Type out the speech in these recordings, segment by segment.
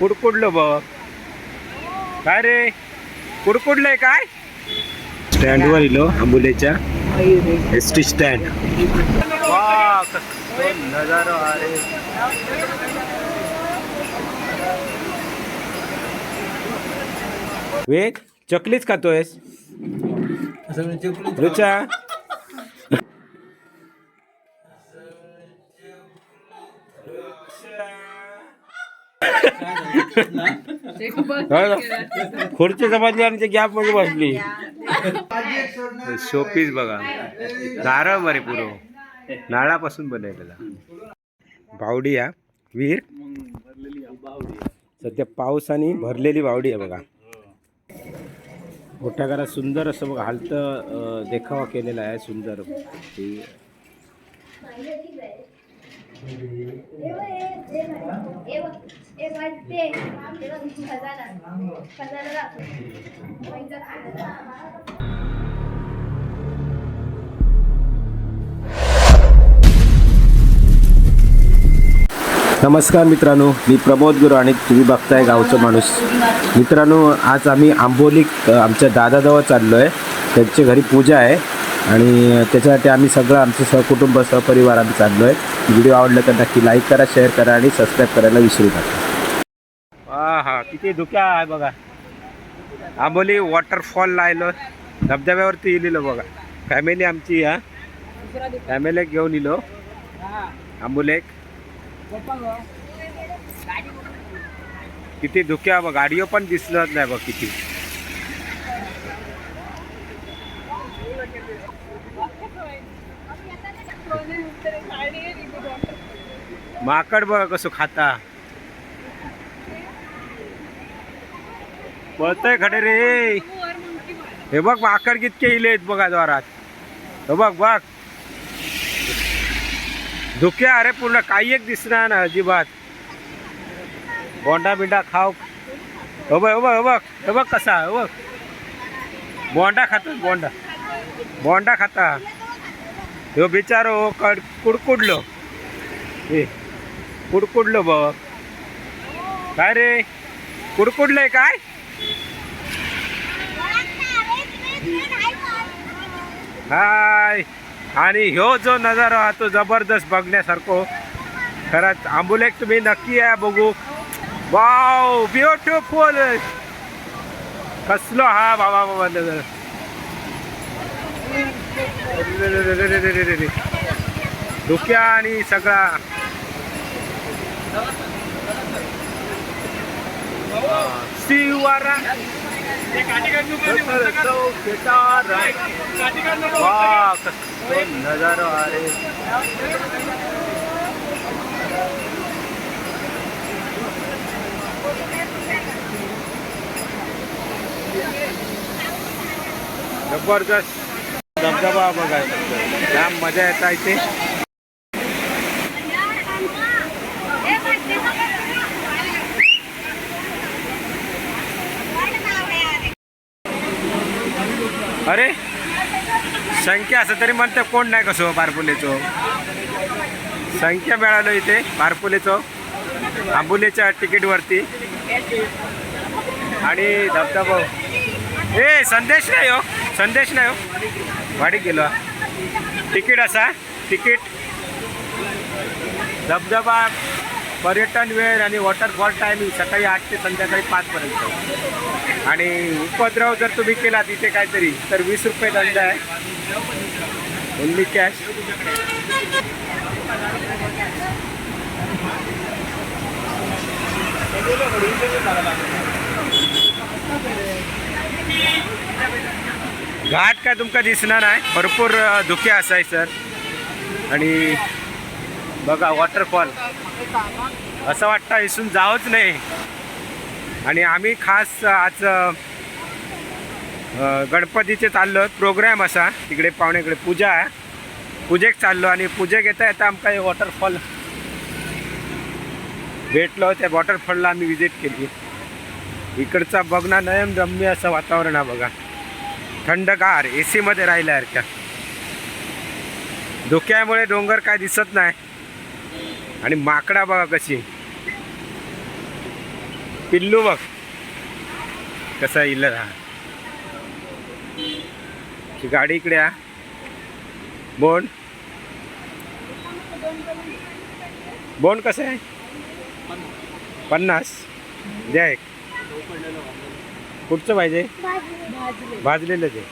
कुडकुडलं बघ काय रे? कुडकुडलंय काय? स्टँडवर इलो आंबोलेच्या एस टी स्टँड नजारो अरे वेग चकलीच खातोयस? रुचा. खुर्ची समजली आणि ते गॅपमध्ये बसली. शोपीस बघा. नारळ बरे पुरो. नारळापासून बनवलेला. बावडी या वीर सध्या पावसाने भरलेली बावडी आहे बघा. मोठ्या घरात सुंदर असं बघा हालतं देखावा केलेला आहे सुंदर. ती नमस्कार मित्रांनो मी प्रमोद गुरु आणि तुम्ही बघताय गावचं माणूस. मित्रांनो आज आम्ही आंबोली आमच्या दादाजवळ चाललो आहे त्यांच्या घरी पूजा आहे आणि त्याच्यासाठी आम्ही सगळं आमचं सहकुटुंब सहपरिवार आम्ही चाललो आहे व्हिडिओ आवडला तर नक्की लाईक करा शेअर करा आणि सबस्क्राईब करायला विसरू नका. हा हा किती धुक्या आहे बघा. आंबोली वॉटरफॉल लायलो धबधब्यावरती इलेलो बघा. फॅमिली आमची या फॅमिली घेऊन इलो आंबोलेक किती धुक्या बघ. गाडीओ पण दिसलं नाही बघ किती. माकड बघा कसं खाता. पळतय खडे रे. हे बघ माकड कितके आहेत बघा द्वारात हे बघ बघ. धुके अरे पूर्ण काही एक दिसणार ना अजिबात. बोंडा बिंडा खाव हो बघ हो बघ हो बघ. हे बघ कसा हो बघ. बोंडा खातात बोंडा. बोंडा खाता. ह्यो बिचारो कड कुडकुडलो. हे कुडकुडलो बघ. काय रे? कुडकुडलंय काय? हाय. आणि ह्यो जो नजारा हा तो जबरदस्त बघण्यासारखो. खरंच आंबुलेक तुम्ही नक्की या बघू. वाव ब्युटिफुल कसलो हा बाबा बाबा नजर धुक्या आणि सगळा. शिवारा वाह आ नजारा जबरदस्त. धबधबा बघायचा जाम मजा येत आहे ते अरे संख्या असं तरी म्हणते कोण नाही कसं पारपुलेचो संख्या मिळालो इथे पारपुलेचो आंबुलेच्या तिकीटवरती आणि धबधबा. ए संदेश नाही हो संदेश नाही हो. वाडीत गेलो. तिकीट असा तिकीट. धबधबा पर्यटन वेळ आणि वॉटरफॉल टायमिंग सकाळी आठ ते संध्याकाळी पाचपर्यंत. आणि उपद्रव जर तुम्ही केला तिथे काहीतरी तर वीस रुपये दंड आहे. ओनली कॅश घाट काय तुमका दिसणार नाही. भरपूर धुके असाय सर. आणि बघा वॉटरफॉल असं वाटतं इथून जावंच नाही. आणि आम्ही खास आज गणपतीचे चाललो. प्रोग्राम असा. तिकडे पाहुण्याकडे पूजा आहे. पूजेक चाललो आणि पूजेक येता येता आमका हे वॉटरफॉल भेटलो. त्या वॉटरफॉलला आम्ही विजिट केली. इकडचा बघणं नयन रम्य असं वातावरण आहे बघा. थंडगार ए सीमध्ये राहिल्यासारख्या धुक्यामुळे डोंगर काय दिसत नाही. आणि माकडा बघा कशी. पिल्लू बघ. कसा येईल हा. गाडी इकडे आ. बोंड बोंड कसं आहे? पन्नास. द्या एक. कुठचं पाहिजे? भाजलेलं ते.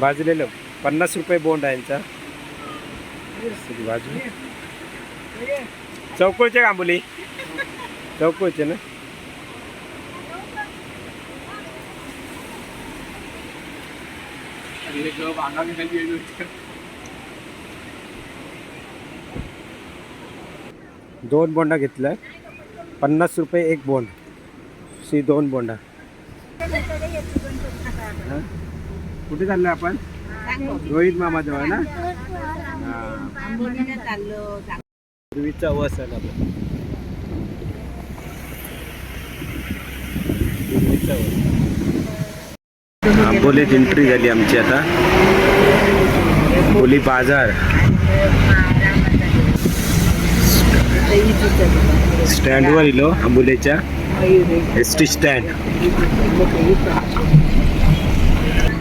भाजलेलं. पन्नास रुपये बोंड आहे यांचा भाजून. चौकोळचे कांबोली चौकोळचे ना? दोन बोंडा घेतलाय. पन्नास रुपये एक बोंड. सी दोन बोंडा. हा? कुठे चाललोय आपण? रोहित मामा जवळ ना? पूर्वीचा वस आहे ना पूर्वीचा वस. आंबोलीत एंट्री झाली आमची आता. बोली बाजार. स्टँडवर इलो आंबोलीच्या एस टी स्टँड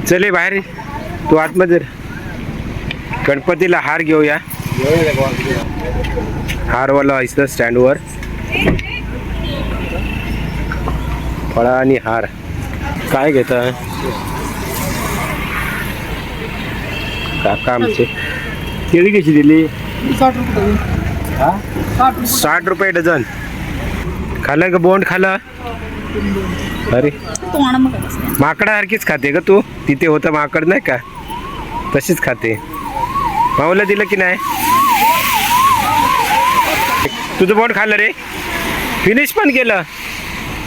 चले बाहेर तू आतमध्ये गणपतीला हार घेऊया. हारवाला इथं स्टँडवर फळा आणि हार. काय घेता काका आमचे केळी कशी दिली? साठ रुपये डझन. खाल्लं का बोंड खाल्लं? अरे. माकडासारखीच खाते का तू. तिथे होतं माकड नाही का? तशीच खाते. माऊला दिलं की नाही? तुझं बोंड खाल्लं रे. फिनिश पण केलं.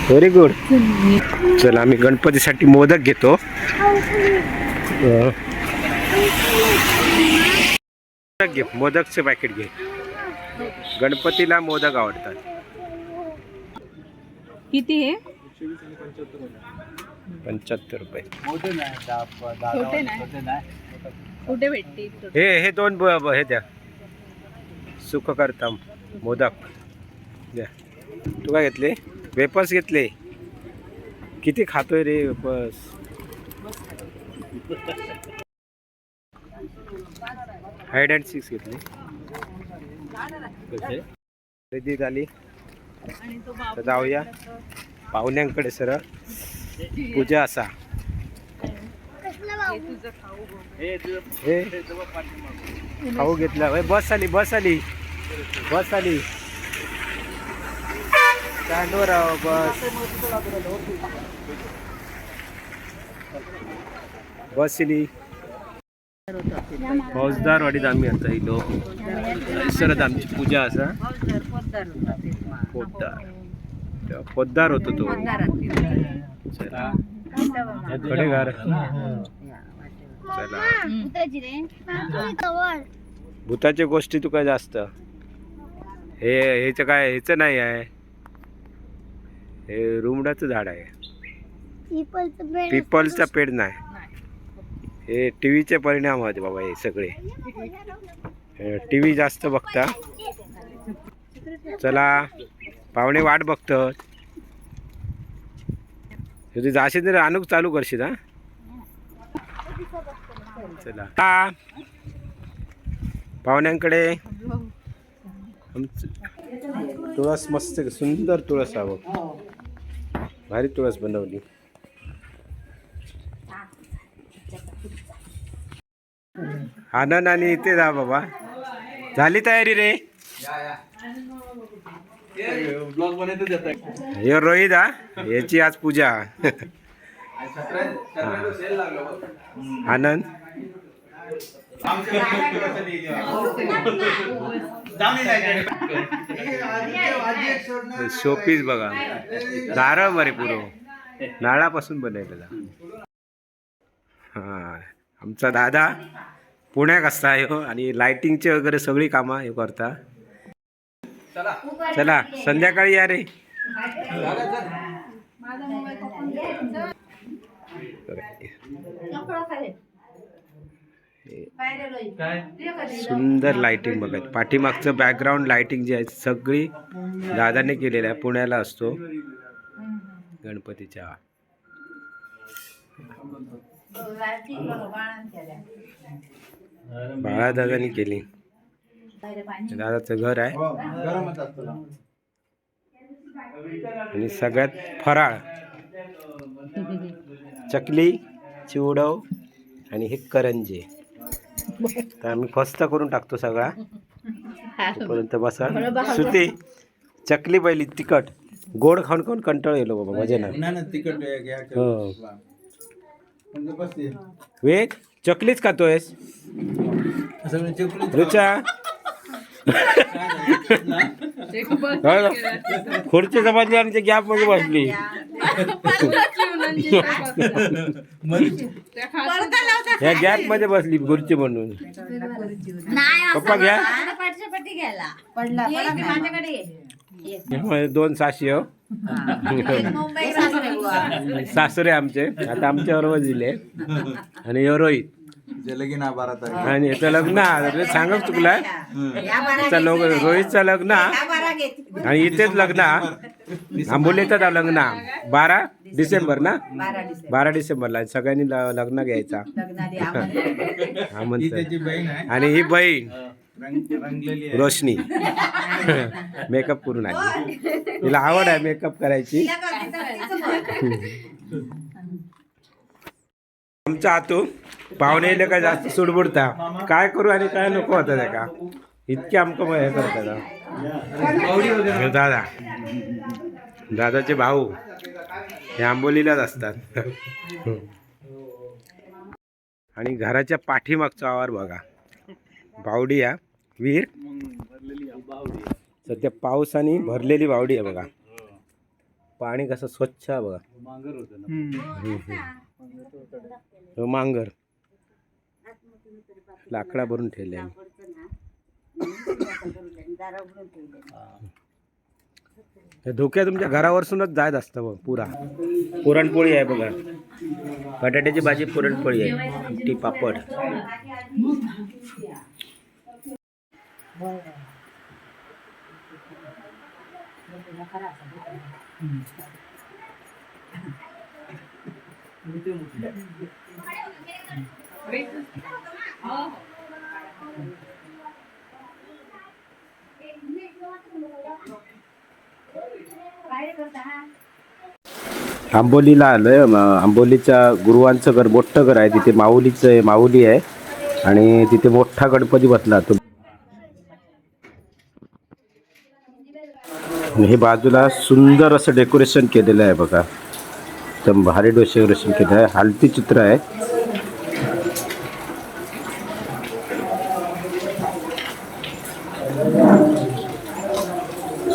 व्हेरी गुड चल आम्ही गणपतीसाठी मोदक घेतो. मोदक घे मोदकचं पॅकेट घे. गणपतीला मोदक आवडतात. किती हे? पंच्याहत्तर रुपये. कुठे भेटतील? हे हे दोन हे द्या. सुख करता मोदक. द्या. तू काय घेतले? वेपर्स घेतले. किती खातोय रे वेपर्स? हाईड अँड सिक्स घेतले? खरेदी झाली. तर जाऊया. पाहुण्यांकडे सर पूजा असा. हे खाऊ घेतला. बस आली बस आली. बस आली. चांडोराव बस. बसली फौजदार फौजदारवाडीत आम्ही आता इलो. सरत आमची पूजा असा. पोद्दार पोद्दार होतो तो. चला. कडे घर चला. भूताच्या गोष्टी तू काय जास्त? हे ह्याचं काय ह्याचं नाही आहे. हे रुमडाचं झाड आहे. पिपलचा पेड नाही. हे टी व्हीचे परिणाम आहेत बाबा हे सगळे. टी व्ही जास्त बघता. चला पाहुणे वाट बघतात. तुझी जाशील तर आणूक चालू करशील हा? चला. पाहुण्यांकडे. आमचं तुळस मस्त सुंदर तुळस आहे बघ. भारी तुळस बनवली. आनंद आणि इथे जा बाबा. झाली तयारी रे? हे रोहित हा? याची आज पूजा. आनंद? शोपीस बघा. नारळ बरे पुरो. नारळापासून बनवलेला हा. आमचा दादा पुण्याक असता ह्यो आणि लाइटिंगचे वगैरे सगळी कामं हे करता. चला. संध्याकाळी या रे. सुंदर लाइटिंग बघा पाठीमागचं बॅकग्राऊंड लाइटिंग जी आहे सगळी दादाने केलेलं आहे पुण्याला असतो. गणपतीच्या. बाळा दादानी केली. दादाचं घर आहे. आणि सगळ्यात फराळ. चकली चिवडव आणि हे करंजे. तर आम्ही फस्त करून टाकतो सगळा. तोपर्यंत बसा. सुती चकली पहिली तिखट. गोड खाऊन खाऊन कंटाळ येलो बाबा मजा ना ना ना तिकट घ्या हो. वेग चकलीच खातोयस? रुचा. खुर्ची समजली आणि ते गॅपमध्ये बसली. या गॅपमध्ये बसली खुर्ची म्हणून. पप्पा घ्या. हे दोन साशी हो. सासरे. आमचे. आता आमच्या बरोबर दिले आणि ह्यो रोहित. हा आणि याचं लग्न आहे. सांगच चुकला त्याचं लोक रोहितचं लग्न आणि इथेच लग्न आंबोलीतच आहे लग्न. बारा डिसेंबर ना? बारा डिसेंबरला. सगळ्यांनी ल- लग्न घ्यायचा. म्हणतो त्याची बहीण आहे. आणि ही बहीण. रंग रंगलेली आहे. रोशनी. मेकअप करून आली. तिला आवड आहे मेकअप करायची. आमचा आतू पाहुणे येले काय जास्त सुडबुडता. काय करू आणि काय नको होतं त्या का इतके आमक हे करतात. हे दादा. दादाचे भाऊ हे आंबोलीलाच असतात. आणि घराच्या पाठीमागचा आवार बघा. बावडी या. विहीर. सध्या पावसाने भरलेली बावडी आहे बघा. पाणी कसं स्वच्छ आहे बघा. हम्म, मांगर. लाकडा भरून ठेवले. धोक्या तुमच्या घरावरसूनच जायत असतं बघ पुरा. पुरणपोळी आहे बघा. बटाट्याची भाजी पुरणपोळी आहे. आमटी पापड. आंबोलीला आलोय. आंबोलीच्या गुरुवांचं घर मोठं घर आहे. तिथे माऊलीचं आहे माऊली आहे. आणि तिथे मोठा गणपती बसला. तो हे बाजूला सुंदर असं डेकोरेशन केलेलं आहे बघा. एकदम भारी डेकोरेशन केलं आहे. हलती चित्र आहे.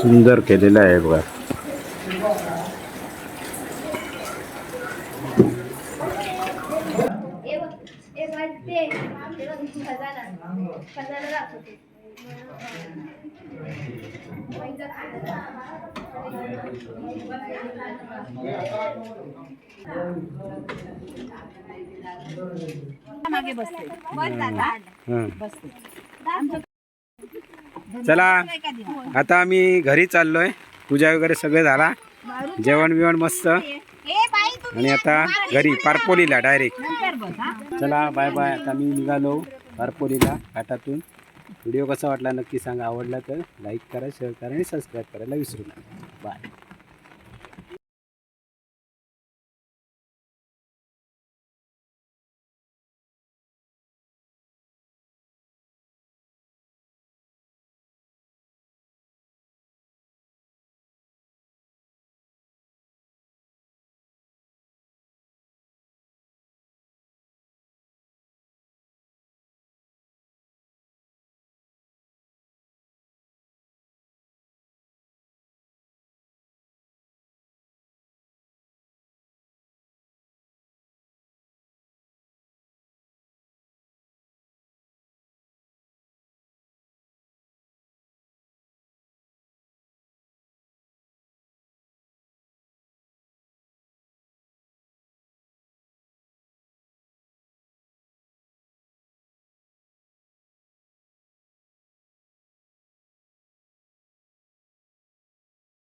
सुंदर केलेलं आहे बघा. मागे बसते. हं. चला आता आम्ही घरी चाललोय. पूजा वगैरे सगळं झाला. जेवण बिवण मस्त. आणि आता घरी पारपोलीला डायरेक्ट चला बाय बाय आता मी निघालो पारपोलीला घाटातून. व्हिडिओ कसा वाटला नक्की सांगा. आवडला तर लाईक करा शेअर करा आणि सबस्क्राईब करायला विसरू नका. बाय